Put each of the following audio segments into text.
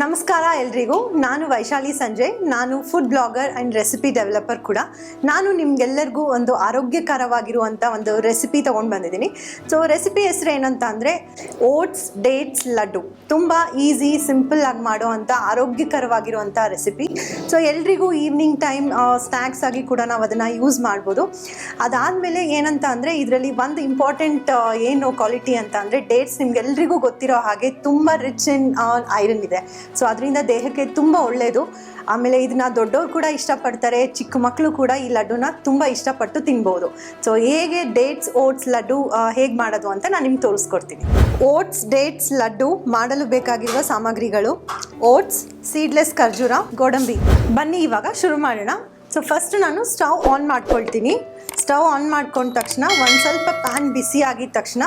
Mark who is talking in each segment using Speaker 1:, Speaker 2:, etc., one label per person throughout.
Speaker 1: ನಮಸ್ಕಾರ ಎಲ್ರಿಗೂ. ನಾನು ವೈಶಾಲಿ ಸಂಜಯ್. ನಾನು food blogger and recipe developer ಕೂಡ. ನಾನು ನಿಮ್ಗೆಲ್ಲರಿಗೂ ಒಂದು ಆರೋಗ್ಯಕರವಾಗಿರುವಂಥ ಒಂದು ರೆಸಿಪಿ ತೊಗೊಂಡು ಬಂದಿದ್ದೀನಿ ಸೊ ರೆಸಿಪಿ ಹೆಸರು ಏನಂತ ಅಂದರೆ ಓಟ್ಸ್, ಡೇಟ್ಸ್, ಲಡ್ಡು. ತುಂಬ ಈಸಿ, ಸಿಂಪಲ್ ಆಗಿ ಮಾಡುವಂಥ ಆರೋಗ್ಯಕರವಾಗಿರುವಂಥ ರೆಸಿಪಿ. ಸೊ, ಎಲ್ರಿಗೂ ಈವ್ನಿಂಗ್ ಟೈಮ್ ಸ್ನ್ಯಾಕ್ಸ್ ಆಗಿ ಕೂಡ ನಾವು ಅದನ್ನು ಯೂಸ್ ಮಾಡ್ಬೋದು. ಅದಾದಮೇಲೆ ಏನಂತ ಅಂದರೆ, ಇದರಲ್ಲಿ ಒಂದು ಇಂಪಾರ್ಟೆಂಟ್ ಏನು ಕ್ವಾಲಿಟಿ ಅಂತ ಅಂದರೆ, ಡೇಟ್ಸ್ ನಿಮ್ಗೆಲ್ರಿಗೂ ಗೊತ್ತಿರೋ ಹಾಗೆ ತುಂಬ ರಿಚ್ ಇನ್ ಐರನ್ ಇದೆ. ಸೊ, ಅದರಿಂದ ದೇಹಕ್ಕೆ ತುಂಬ ಒಳ್ಳೆಯದು ಆಮೇಲೆ ಇದನ್ನ ದೊಡ್ಡವ್ರು ಕೂಡ ಇಷ್ಟಪಡ್ತಾರೆ, ಚಿಕ್ಕ ಮಕ್ಕಳು ಕೂಡ ಈ ಲಡ್ಡುನ ತುಂಬ ಇಷ್ಟಪಟ್ಟು ತಿನ್ಬೋದು. ಸೊ ಹೇಗೆ ಡೇಟ್ಸ್ ಓಟ್ಸ್ ಲಡ್ಡು ಹೇಗೆ ಮಾಡೋದು ಅಂತ ನಾನು ನಿಮ್ಗೆ ತೋರಿಸ್ಕೊಡ್ತೀನಿ. ಓಟ್ಸ್ ಡೇಟ್ಸ್ ಲಡ್ಡು ಮಾಡಲು ಬೇಕಾಗಿರುವ ಸಾಮಗ್ರಿಗಳು. ಓಟ್ಸ್ ಸೀಡ್ಲೆಸ್ ಖರ್ಜೂರ, ಗೋಡಂಬಿ. ಬನ್ನಿ ಇವಾಗ ಶುರು ಮಾಡೋಣ. ಸೊ ಫಸ್ಟ್ ನಾನು ಸ್ಟವ್ ಆನ್ ಮಾಡ್ಕೊಳ್ತೀನಿ. ಸ್ಟವ್ ಆನ್ ಮಾಡ್ಕೊಂಡ ತಕ್ಷಣ ಒಂದು ಸ್ವಲ್ಪ ಪ್ಯಾನ್ ಬಿಸಿ ಆಗಿದ ತಕ್ಷಣ,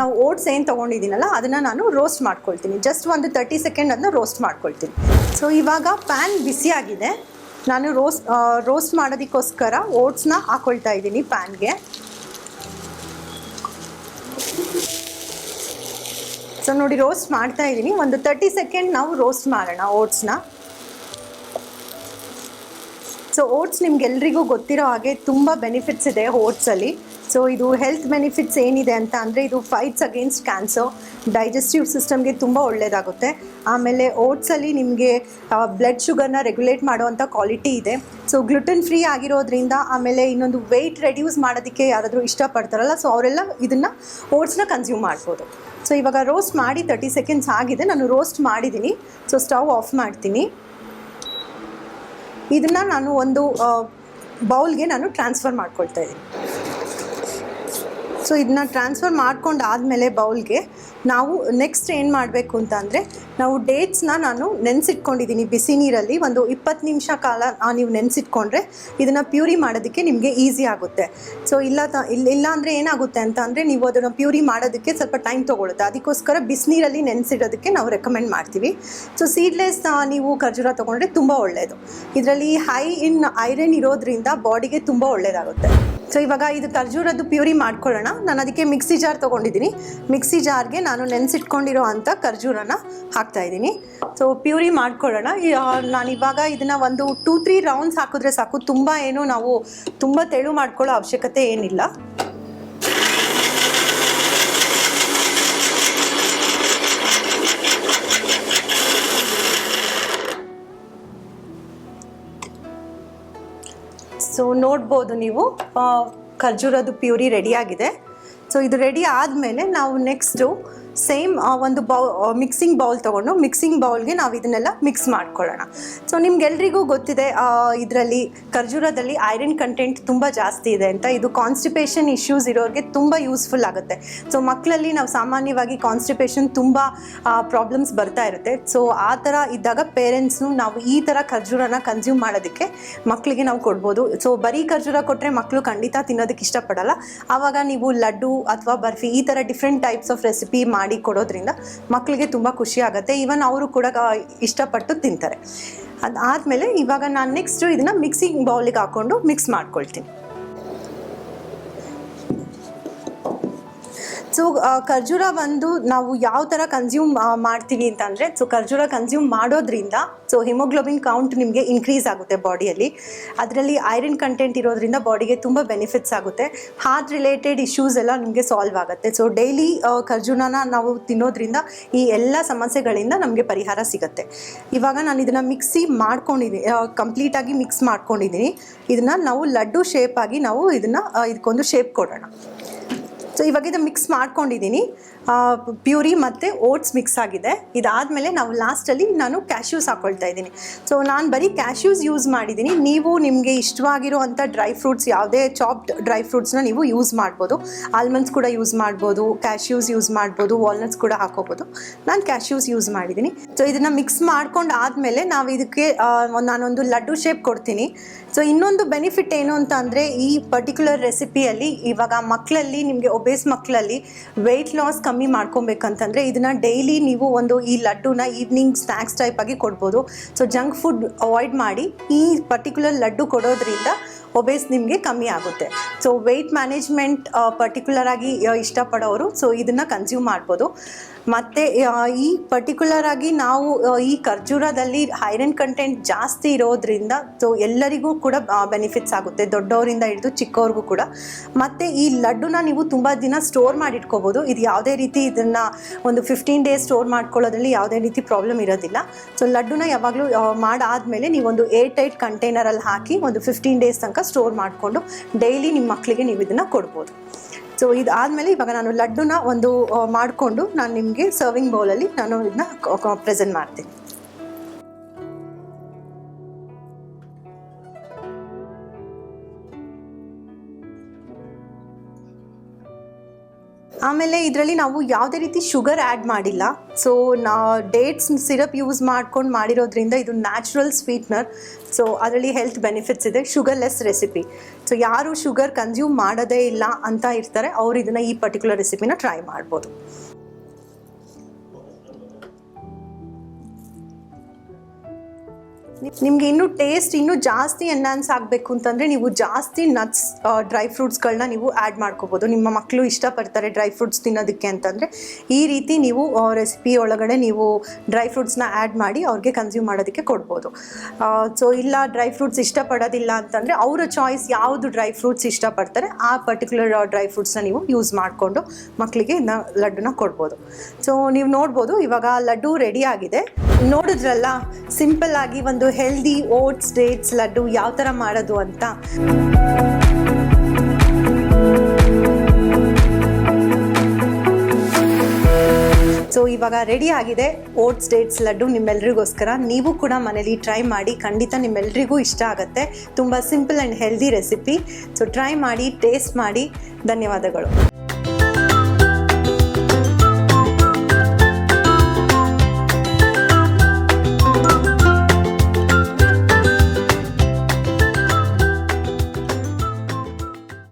Speaker 1: ನಾವು ಓಟ್ಸ್ ಏನು ತೊಗೊಂಡಿದ್ದೀನಲ್ಲ ಅದನ್ನು ನಾನು ರೋಸ್ಟ್ ಮಾಡ್ಕೊಳ್ತೀನಿ. ಜಸ್ಟ್ ಒಂದು ತರ್ಟಿ ಸೆಕೆಂಡ್ ಅದನ್ನ ರೋಸ್ಟ್ ಮಾಡ್ಕೊಳ್ತೀನಿ. ಸೊ ಇವಾಗ ಪ್ಯಾನ್ ಬಿಸಿಯಾಗಿದೆ ನಾನು ರೋಸ್ಟ್ ರೋಸ್ಟ್ ಮಾಡೋದಕ್ಕೋಸ್ಕರ ಓಟ್ಸ್ನ ಹಾಕೊಳ್ತಾ ಇದ್ದೀನಿ ಪ್ಯಾನ್ಗೆ ಸೊ ನೋಡಿ ರೋಸ್ಟ್ ಮಾಡ್ತಾ ಇದ್ದೀನಿ. ಒಂದು ತರ್ಟಿ ಸೆಕೆಂಡ್ ನಾವು ರೋಸ್ಟ್ ಮಾಡೋಣ ಓಟ್ಸ್ನ ಸೊ ಓಟ್ಸ್ ನಿಮ್ಗೆಲ್ರಿಗೂ ಗೊತ್ತಿರೋ ಹಾಗೆ ತುಂಬ ಬೆನಿಫಿಟ್ಸ್ ಇದೆ ಓಟ್ಸಲ್ಲಿ ಸೊ ಇದು ಹೆಲ್ತ್ ಬೆನಿಫಿಟ್ಸ್ ಏನಿದೆ ಅಂತ ಅಂದರೆ ಇದು ಫೈಟ್ಸ್ ಅಗೇನ್ಸ್ಟ್ ಕ್ಯಾನ್ಸರ್ ಡೈಜೆಸ್ಟಿವ್ ಸಿಸ್ಟಮ್ಗೆ ತುಂಬ ಒಳ್ಳೆಯದಾಗುತ್ತೆ ಆಮೇಲೆ ಓಟ್ಸಲ್ಲಿ ನಿಮಗೆ ಬ್ಲಡ್ ಶುಗರ್ನ ರೆಗ್ಯುಲೇಟ್ ಮಾಡುವಂಥ ಕ್ವಾಲಿಟಿ ಇದೆ. ಸೊ ಗ್ಲುಟನ್ ಫ್ರೀ ಆಗಿರೋದ್ರಿಂದ ಆಮೇಲೆ ಇನ್ನೊಂದು ವೆಯ್ಟ್ ರೆಡ್ಯೂಸ್ ಮಾಡೋದಕ್ಕೆ ಯಾರಾದರೂ ಇಷ್ಟಪಡ್ತಾರಲ್ಲ ಸೊ ಅವರೆಲ್ಲ ಇದನ್ನು ಓಟ್ಸ್ನ ಕನ್ಸ್ಯೂಮ್ ಮಾಡ್ಬೋದು. ಸೊ ಇವಾಗ ರೋಸ್ಟ್ ಮಾಡಿ ತರ್ಟಿ ಸೆಕೆಂಡ್ಸ್ ಆಗಿದೆ. ನಾನು ರೋಸ್ಟ್ ಮಾಡಿದ್ದೀನಿ ಸೊ ಸ್ಟವ್ ಆಫ್ ಮಾಡ್ತೀನಿ. ಇದನ್ನು ನಾನು ಒಂದು ಬೌಲ್ಗೆ ನಾನು ಟ್ರಾನ್ಸ್ಫರ್ ಮಾಡ್ಕೊಳ್ತಾ ಇದ್ದೀನಿ. ಸೊ ಇದನ್ನ ಟ್ರಾನ್ಸ್ಫರ್ ಮಾಡ್ಕೊಂಡು ಆದಮೇಲೆ ಬೌಲ್ಗೆ ನಾವು ನೆಕ್ಸ್ಟ್ ಏನು ಮಾಡಬೇಕು ಅಂತ ಅಂದರೆ, ನಾವು ಡೇಟ್ಸ್ನ ನಾನು ನೆನೆಸಿಟ್ಕೊಂಡಿದ್ದೀನಿ ಬಿಸಿ ನೀರಲ್ಲಿ ಒಂದು ಇಪ್ಪತ್ತು ನಿಮಿಷ ಕಾಲ ನೀವು ನೆನೆಸಿಟ್ಕೊಂಡ್ರೆ ಇದನ್ನು ಪ್ಯೂರಿ ಮಾಡೋದಕ್ಕೆ ನಿಮಗೆ ಈಸಿ ಆಗುತ್ತೆ. ಸೊ ಇಲ್ಲ ತ ಇಲ್ಲ ಇಲ್ಲ ಅಂದರೆ ಏನಾಗುತ್ತೆ ಅಂತ ಅಂದರೆ ನೀವು ಅದನ್ನು ಪ್ಯೂರಿ ಮಾಡೋದಕ್ಕೆ ಸ್ವಲ್ಪ ಟೈಮ್ ತೊಗೊಳುತ್ತೆ. ಅದಕ್ಕೋಸ್ಕರ ಬಿಸಿನೀರಲ್ಲಿ ನೆನೆಸಿಡೋದಕ್ಕೆ ನಾವು ರೆಕಮೆಂಡ್ ಮಾಡ್ತೀವಿ. ಸೊ ಸೀಡ್ಲೆಸ್ ನೀವು ಖರ್ಜೂರ ತೊಗೊಂಡ್ರೆ ತುಂಬ ಒಳ್ಳೆಯದು ಇದರಲ್ಲಿ ಹೈ ಇನ್ ಐರನ್ ಇರೋದ್ರಿಂದ ಬಾಡಿಗೆ ತುಂಬ ಒಳ್ಳೆಯದಾಗುತ್ತೆ ಸೊ ಇವಾಗ ಇದು ಖರ್ಜೂರದ್ದು ಪ್ಯೂರಿ ಮಾಡ್ಕೊಳ್ಳೋಣ. ನಾನು ಅದಕ್ಕೆ ಮಿಕ್ಸಿ ಜಾರ್ ತೊಗೊಂಡಿದ್ದೀನಿ. ಮಿಕ್ಸಿ ಜಾರ್ಗೆ ನಾನು ನೆನೆಸಿಟ್ಕೊಂಡಿರೋ ಅಂಥ ಖರ್ಜೂರನ ಹಾಕ್ತಾ ಇದ್ದೀನಿ. ಸೊ ಪ್ಯೂರಿ ಮಾಡ್ಕೊಳ್ಳೋಣ. ನಾನು ಇವಾಗ ಇದನ್ನು ಒಂದು ಟೂ ತ್ರೀ ರೌಂಡ್ಸ್ ಹಾಕಿದ್ರೆ ಸಾಕು. ತುಂಬ ಏನು ನಾವು ತುಂಬ ತೆಳು ಮಾಡ್ಕೊಳ್ಳೋ ಅವಶ್ಯಕತೆ ಏನಿಲ್ಲ. ಸೊ ನೋಡ್ಬೋದು ನೀವು. ಖರ್ಜೂರದ ಪ್ಯೂರಿ ರೆಡಿಯಾಗಿದೆ ಸೊ ಇದು ರೆಡಿ ಆದಮೇಲೆ ನಾವು ನೆಕ್ಸ್ಟು ಸೇಮ್ ಒಂದು ಬೌ ಮಿಕ್ಸಿಂಗ್ ಬೌಲ್ ತೊಗೊಂಡು ಮಿಕ್ಸಿಂಗ್ ಬೌಲ್ಗೆ ನಾವು ಇದನ್ನೆಲ್ಲ ಮಿಕ್ಸ್ ಮಾಡ್ಕೊಳ್ಳೋಣ. ಸೊ ನಿಮ್ಗೆಲ್ರಿಗೂ ಗೊತ್ತಿದೆ ಇದರಲ್ಲಿ, ಖರ್ಜೂರದಲ್ಲಿ ಐರನ್ ಕಂಟೆಂಟ್ ತುಂಬ ಜಾಸ್ತಿ ಇದೆ ಅಂತ. ಇದು ಕಾನ್ಸ್ಟಿಪೇಷನ್ ಇಶ್ಯೂಸ್ ಇರೋರಿಗೆ ತುಂಬ ಯೂಸ್ಫುಲ್ ಆಗುತ್ತೆ. ಸೊ ಮಕ್ಕಳಲ್ಲಿ ನಾವು ಸಾಮಾನ್ಯವಾಗಿ ಕಾನ್ಸ್ಟಿಪೇಷನ್ ತುಂಬ ಪ್ರಾಬ್ಲಮ್ಸ್ ಬರ್ತಾ ಇರುತ್ತೆ. ಸೊ ಆ ಥರ ಇದ್ದಾಗ ಪೇರೆಂಟ್ಸ್ನು ನಾವು ಈ ಥರ ಖರ್ಜೂರನ ಕನ್ಸ್ಯೂಮ್ ಮಾಡೋದಕ್ಕೆ ಮಕ್ಕಳಿಗೆ ನಾವು ಕೊಡ್ಬೋದು. ಸೊ ಬರೀ ಖರ್ಜೂರ ಕೊಟ್ಟರೆ ಮಕ್ಕಳು ಖಂಡಿತ ತಿನ್ನೋದಕ್ಕೆ ಇಷ್ಟಪಡಲ್ಲ. ಆವಾಗ ನೀವು ಲಡ್ಡು ಅಥವಾ ಬರ್ಫಿ ಈ ಥರ ಡಿಫ್ರೆಂಟ್ ಟೈಪ್ಸ್ ಆಫ್ ರೆಸಿಪಿ ಮಾಡಿ ಕೊಡೋದ್ರಿಂದ ಮಕ್ಕಳಿಗೆ ತುಂಬ ಖುಷಿ ಆಗುತ್ತೆ. ಈವನ್ ಅವರು ಕೂಡ ಇಷ್ಟಪಟ್ಟು ತಿಂತಾರೆ. ಅದಾದಮೇಲೆ ಇವಾಗ ನಾನು ನೆಕ್ಸ್ಟು ಇದನ್ನು ಮಿಕ್ಸಿಂಗ್ ಬೌಲಿಗೆ ಹಾಕ್ಕೊಂಡು ಮಿಕ್ಸ್ ಮಾಡ್ಕೊಳ್ತೀನಿ. ಸೊ ಖರ್ಜೂರ ಬಂದು ನಾವು ಯಾವ ಥರ ಕನ್ಸ್ಯೂಮ್ ಮಾಡ್ತೀವಿ ಅಂತಂದರೆ ಸೊ ಖರ್ಜೂರ ಕನ್ಸ್ಯೂಮ್ ಮಾಡೋದ್ರಿಂದ ಸೊ ಹಿಮೋಗ್ಲೋಬಿನ್ ಕೌಂಟ್ ನಿಮಗೆ ಇನ್ಕ್ರೀಸ್ ಆಗುತ್ತೆ ಬಾಡಿಯಲ್ಲಿ ಅದರಲ್ಲಿ ಐರನ್ ಕಂಟೆಂಟ್ ಇರೋದ್ರಿಂದ ಬಾಡಿಗೆ ತುಂಬ ಬೆನಿಫಿಟ್ಸ್ ಆಗುತ್ತೆ. ಹಾರ್ಟ್ ರಿಲೇಟೆಡ್ ಇಶ್ಯೂಸ್ ಎಲ್ಲ ನಿಮಗೆ ಸಾಲ್ವ್ ಆಗುತ್ತೆ. ಸೊ ಡೈಲಿ ಖರ್ಜೂರನ ನಾವು ತಿನ್ನೋದ್ರಿಂದ ಈ ಎಲ್ಲ ಸಮಸ್ಯೆಗಳಿಂದ ನಮಗೆ ಪರಿಹಾರ ಸಿಗುತ್ತೆ. ಇವಾಗ ನಾನು ಇದನ್ನು ಮಿಕ್ಸಿ ಮಾಡ್ಕೊಂಡಿದ್ದೀನಿ ಕಂಪ್ಲೀಟಾಗಿ ಮಿಕ್ಸ್ ಮಾಡ್ಕೊಂಡಿದ್ದೀನಿ ಇದನ್ನು ನಾವು ಲಡ್ಡು ಶೇಪಾಗಿ ನಾವು ಇದನ್ನು ಇದಕ್ಕೊಂದು ಶೇಪ್ ಕೊಡೋಣ. ಸೊ ಇವಾಗ ಇದು ಮಿಕ್ಸ್ ಮಾಡ್ಕೊಂಡಿದ್ದೀನಿ ಪ್ಯೂರಿ ಮತ್ತು ಓಟ್ಸ್ ಮಿಕ್ಸ್ ಆಗಿದೆ. ಇದಾದಮೇಲೆ ನಾವು ಲಾಸ್ಟಲ್ಲಿ ನಾನು ಕ್ಯಾಶ್ಯೂಸ್ ಹಾಕ್ಕೊಳ್ತಾ ಇದ್ದೀನಿ. ಸೊ ನಾನು ಬರೀ ಕ್ಯಾಶ್ಯೂಸ್ ಯೂಸ್ ಮಾಡಿದ್ದೀನಿ. ನೀವು ನಿಮಗೆ ಇಷ್ಟವಾಗಿರುವಂಥ ಡ್ರೈ ಫ್ರೂಟ್ಸ್ ಯಾವುದೇ ಚಾಪ್ಡ್ ಡ್ರೈ ಫ್ರೂಟ್ಸ್ನ ನೀವು ಯೂಸ್ ಮಾಡ್ಬೋದು. ಆಲ್ಮಂಡ್ಸ್ ಕೂಡ ಯೂಸ್ ಮಾಡ್ಬೋದು ಕ್ಯಾಶ್ಯೂಸ್ ಯೂಸ್ ಮಾಡ್ಬೋದು ವಾಲ್ನಟ್ಸ್ ಕೂಡ ಹಾಕೋಬೋದು. ನಾನು ಕ್ಯಾಶ್ಯೂಸ್ ಯೂಸ್ ಮಾಡಿದ್ದೀನಿ. ಸೊ ಇದನ್ನು ಮಿಕ್ಸ್ ಮಾಡ್ಕೊಂಡು ಆದಮೇಲೆ ನಾವು ಇದಕ್ಕೆ ನಾನೊಂದು ಲಡ್ಡು ಶೇಪ್ ಕೊಡ್ತೀನಿ. ಸೊ ಇನ್ನೊಂದು ಬೆನಿಫಿಟ್ ಏನು ಅಂತ ಈ ಪರ್ಟಿಕ್ಯುಲರ್ ರೆಸಿಪಿಯಲ್ಲಿ ಇವಾಗ ಮಕ್ಕಳಲ್ಲಿ ನಿಮಗೆ ಒಬೇಸ್ ಮಕ್ಕಳಲ್ಲಿ ವೆಯ್ಟ್ ಲಾಸ್ ಮಾಡ್ಕೊಬೇಕಂತಂದರೆ ಇದನ್ನು ಡೈಲಿ ನೀವು ಒಂದು ಈ ಲಡ್ಡುನ ಈವ್ನಿಂಗ್ ಟೈಪ್ ಆಗಿ ಕೊಡ್ಬೋದು. ಸೊ ಜಂಕ್ ಫುಡ್ ಅವಾಯ್ಡ್ ಮಾಡಿ ಈ ಪರ್ಟಿಕ್ಯುಲರ್ ಲಡ್ಡು ಕೊಡೋದ್ರಿಂದ ಒಬೇಸ್ ನಿಮಗೆ ಕಮ್ಮಿ ಆಗುತ್ತೆ. ಸೊ ವೆಯ್ಟ್ ಮ್ಯಾನೇಜ್ಮೆಂಟ್ ಪರ್ಟಿಕ್ಯುಲರ್ ಆಗಿ ಇಷ್ಟಪಡೋರು ಸೊ ಇದನ್ನು ಕನ್ಸ್ಯೂಮ್ ಮಾಡ್ಬೋದು. ಮತ್ತು ಈ ಪರ್ಟಿಕ್ಯುಲರ್ ಆಗಿ ನಾವು ಈ ಖರ್ಜೂರದಲ್ಲಿ ಐರನ್ ಕಂಟೆಂಟ್ ಜಾಸ್ತಿ ಇರೋದ್ರಿಂದ ಸೊ ಎಲ್ಲರಿಗೂ ಕೂಡ ಬೆನಿಫಿಟ್ಸ್ ಆಗುತ್ತೆ. ದೊಡ್ಡವರಿಂದ ಹಿಡಿದು ಚಿಕ್ಕವ್ರಿಗೂ ಕೂಡ. ಮತ್ತು, ಈ ಲಡ್ಡುನ ನೀವು ತುಂಬ ದಿನ ಸ್ಟೋರ್ ಮಾಡಿಟ್ಕೋಬೋದು. ಇದು ಯಾವುದೇ ರೀತಿ ಇದನ್ನು ಒಂದು ಫಿಫ್ಟೀನ್ ಡೇಸ್ ಸ್ಟೋರ್ ಮಾಡ್ಕೊಳ್ಳೋದ್ರಲ್ಲಿ ಯಾವುದೇ ರೀತಿ ಪ್ರಾಬ್ಲಮ್ ಇರೋದಿಲ್ಲ. ಸೊ ಲಡ್ಡುನ ಯಾವಾಗಲೂ ಮಾಡಾದಮೇಲೆ ನೀವೊಂದು ಏರ್ ಟೈಟ್ ಕಂಟೈನರಲ್ಲಿ ಹಾಕಿ, ಒಂದು ಫಿಫ್ಟೀನ್ ಡೇಸ್ ತನಕ ಸ್ಟೋರ್ ಮಾಡಿಕೊಂಡು ಡೈಲಿ ನಿಮ್ಮ ಮಕ್ಕಳಿಗೆ ನೀವು ಇದನ್ನು ಕೊಡ್ಬೋದು. ಸೊ ಇದಾದಮೇಲೆ ಇವಾಗ ನಾನು ಲಡ್ಡುನ ಒಂದು ಮಾಡಿಕೊಂಡು ನಾನು ನಿಮಗೆ ಸರ್ವಿಂಗ್ ಬೌಲಲ್ಲಿ ನಾನು ಇದನ್ನ ಪ್ರೆಸೆಂಟ್ ಮಾಡ್ತೀನಿ. ಆಮೇಲೆ ಇದರಲ್ಲಿ ನಾವು ಯಾವುದೇ ರೀತಿ ಶುಗರ್ ಆ್ಯಡ್ ಮಾಡಿಲ್ಲ. ಸೊ ನಾ ಡೇಟ್ಸ್ ಸಿರಪ್ ಯೂಸ್ ಮಾಡ್ಕೊಂಡು ಮಾಡಿರೋದ್ರಿಂದ ಇದು ನ್ಯಾಚುರಲ್ ಸ್ವೀಟ್ನರ್ ಸೊ ಅದರಲ್ಲಿ ಹೆಲ್ತ್ ಬೆನಿಫಿಟ್ಸ್ ಇದೆ. ಶುಗರ್ಲೆಸ್ ರೆಸಿಪಿ ಸೊ ಯಾರು ಶುಗರ್ ಕನ್ಸ್ಯೂಮ್ ಮಾಡೋದೇ ಇಲ್ಲ ಅಂತ ಇರ್ತಾರೆ. ಅವ್ರು ಇದನ್ನು ಈ ಪರ್ಟಿಕ್ಯುಲರ್ ರೆಸಿಪಿನ ಟ್ರೈ ಮಾಡ್ಬೋದು. ನಿಮಗೆ ಇನ್ನೂ ಟೇಸ್ಟ್ ಇನ್ನೂ ಜಾಸ್ತಿ ಎನ್ಹಾನ್ಸ್ ಆಗಬೇಕು ಅಂತಂದರೆ ನೀವು ಜಾಸ್ತಿ ನಟ್ಸ್ ಡ್ರೈ ಫ್ರೂಟ್ಸ್ಗಳನ್ನ ನೀವು ಆ್ಯಡ್ ಮಾಡ್ಕೋಬೋದು. ನಿಮ್ಮ ಮಕ್ಕಳು ಇಷ್ಟಪಡ್ತಾರೆ ಡ್ರೈ ಫ್ರೂಟ್ಸ್ ತಿನ್ನೋದಕ್ಕೆ ಅಂತಂದರೆ ಈ ರೀತಿ ನೀವು ರೆಸಿಪಿ ಒಳಗಡೆ ನೀವು ಡ್ರೈ ಫ್ರೂಟ್ಸ್ನ ಆ್ಯಡ್ ಮಾಡಿ ಅವ್ರಿಗೆ ಕನ್ಸ್ಯೂಮ್ ಮಾಡೋದಕ್ಕೆ ಕೊಡ್ಬೋದು. ಸೊ ಇಲ್ಲ ಡ್ರೈ ಫ್ರೂಟ್ಸ್ ಇಷ್ಟಪಡೋದಿಲ್ಲ ಅಂತಂದರೆ ಅವರ ಚಾಯ್ಸ್ ಯಾವುದು ಡ್ರೈ ಫ್ರೂಟ್ಸ್ ಇಷ್ಟಪಡ್ತಾರೆ ಆ ಪರ್ಟಿಕ್ಯುಲರ್ ಡ್ರೈ ಫ್ರೂಟ್ಸ್ನ ನೀವು ಯೂಸ್ ಮಾಡಿಕೊಂಡು ಮಕ್ಕಳಿಗೆ ಇದನ್ನ ಲಡ್ಡುನ ಕೊಡ್ಬೋದು. ಸೊ ನೀವು ನೋಡ್ಬೋದು ಇವಾಗ ಲಡ್ಡು ರೆಡಿ ಆಗಿದೆ. ನೋಡಿದ್ರಲ್ಲ ಸಿಂಪಲ್ ಆಗಿ ಒಂದು ಹೆಲ್ದಿ ಓಟ್ಸ್ ಡೇಟ್ಸ್ ಲಡ್ಡು ಯಾವ ಥರ ಮಾಡೋದು ಅಂತ. ಸೊ ಇವಾಗ ರೆಡಿ ಆಗಿದೆ ಓಟ್ಸ್ ಡೇಟ್ಸ್ ಲಡ್ಡು ನಿಮ್ಮೆಲ್ರಿಗೋಸ್ಕರ. ನೀವು ಕೂಡ ಮನೇಲಿ ಟ್ರೈ ಮಾಡಿ ಖಂಡಿತ ನಿಮ್ಮೆಲ್ರಿಗೂ ಇಷ್ಟ ಆಗುತ್ತೆ. ತುಂಬ simple and healthy recipe so try ಮಾಡಿ ಟೇಸ್ಟ್ ಮಾಡಿ. ಧನ್ಯವಾದಗಳು.